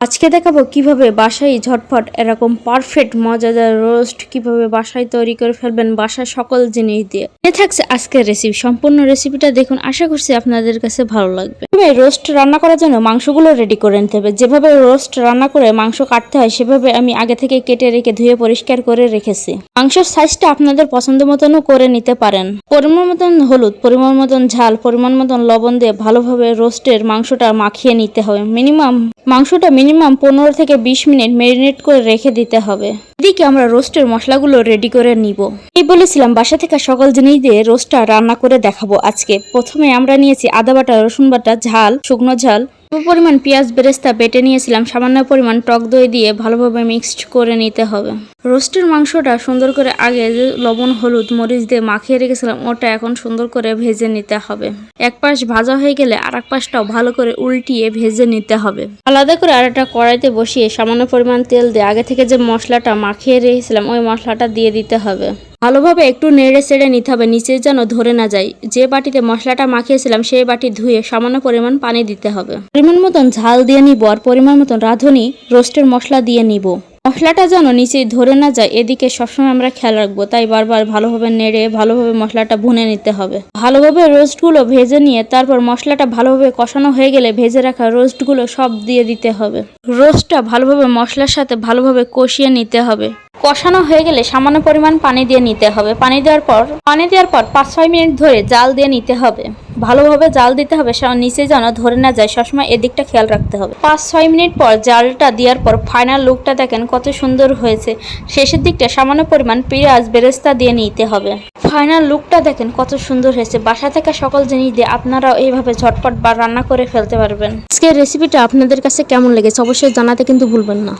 আজকে দেখাবো কীভাবে বাসায় ঝটফট এরকম পারফেক্ট মজাদার রোস্ট কীভাবে বাসায় তৈরি করে ফেলবেন বাসায় সকল জিনিস দিয়ে। থাকছে আজকের রেসিপি সম্পূর্ণ রেসিপিটা দেখুন, আশা করছি আপনাদের কাছে ভালো লাগবে। প্রথমে রোস্ট রান্না করার জন্য মাংসগুলো রেডি করে নিতে হবে। যেভাবে রোস্ট রান্না করে মাংস কাটতে হয়, সেভাবে আমি আগে থেকে কেটে রেখে ধুয়ে পরিষ্কার করে রেখেছি। মাংসের সাইজটা আপনাদের পছন্দ মতনও করে নিতে পারেন। পরিমাণ মতন হলুদ, পরিমাণ মতন ঝাল, পরিমাণ মতন লবণ দিয়ে ভালোভাবে রোস্টের মাংসটা মাখিয়ে নিতে হবে। মিনিমাম মাংসটা মিনিমাম পনেরো থেকে বিশ মিনিট ম্যারিনেট করে রেখে দিতে হবে। এদিকে আমরা রোস্টের মশলাগুলো রেডি করে নিব। এই বলেছিলাম, বাসা থেকে সকল জিনিস দিয়ে রোস্টটা রান্না করে দেখাবো আজকে। প্রথমে আমরা নিয়েছি আদা বাটা, রসুন বাটা, ঝাল শুকনো ঝাল পরিমাণ পেঁয়াজ বেরেস্তা বেটে নিয়েছিলাম, সামান্য পরিমাণ টক দই দিয়ে ভালোভাবে মিক্সড করে নিতে হবে। রোস্টের মাংসটা সুন্দর করে আগে যে লবণ, হলুদ, মরিচ দিয়ে মাখিয়ে রেখেছিলাম, ওটা এখন সুন্দর করে ভেজে নিতে হবে। এক পাশ ভাজা হয়ে গেলে আর এক পাশটাও ভালো করে উল্টিয়ে ভেজে নিতে হবে। আলাদা করে আর একটা কড়াইতে বসিয়ে সামান্য পরিমাণ তেল দিয়ে আগে থেকে যে মশলাটা মাখিয়ে রেখেছিলাম, ওই মশলাটা দিয়ে দিতে হবে। ভালোভাবে একটু নেড়ে চেড়ে নিতে হবে, নিচে যেন ধরে না যায়। যে বাটিতে মশলাটা মাখিয়েছিলাম, সেই বাটি ধুয়ে সামান্য পরিমাণ পানি দিতে হবে। পরিমাণ মতন ঝাল দিয়ে নিব আর পরিমাণ মতন রাঁধুনি, রোস্টের মশলা দিয়ে নিব। মশলাটা যেন নিচে ধরে না যায়, এদিকে সবসময় আমরা খেয়াল রাখব, তাই বারবার ভালোভাবে নেড়ে, ভালোভাবে মশলাটা ভুনে নিতে হবে। ভালোভাবে রোস্টগুলো ভেজে নিয়ে, তারপর মশলাটা ভালোভাবে কষানো হয়ে গেলে ভেজে রাখা রোস্টগুলো সব দিয়ে দিতে হবে। রোস্টটা ভালোভাবে মশলার সাথে ভালোভাবে কষিয়ে নিতে হবে। কষানো হয়ে গেলে সামান্য পরিমাণ পানি দিয়ে নিতে হবে। পানি দেওয়ার পর, পানি দেওয়ার পর পাঁচ ছয় মিনিট ধরে জাল দিয়ে নিতে হবে। ভালোভাবে জাল দিতে হবে নিচে যেন ধরে না যায়। সবসময় এদিকটা খেয়াল রাখতে হবে। পাঁচ, ছয় মিনিট পর জালটা দেওয়ার পর ফাইনাল লুকটা দেখেন কত সুন্দর হয়েছে। শেষের দিকটা সামান্য পরিমাণ পেঁয়াজ, বেরেস্তা দিয়ে নিতে হবে। ফাইনাল লুকটা দেখেন কত সুন্দর হয়েছে। বাসা থেকে সকল জিনিস দিয়ে আপনারাও এইভাবে ঝটপট বা রান্না করে ফেলতে পারবেন। আজকের রেসিপিটা আপনাদের কাছে কেমন লেগেছে অবশ্যই জানাতে কিন্তু ভুলবেন না।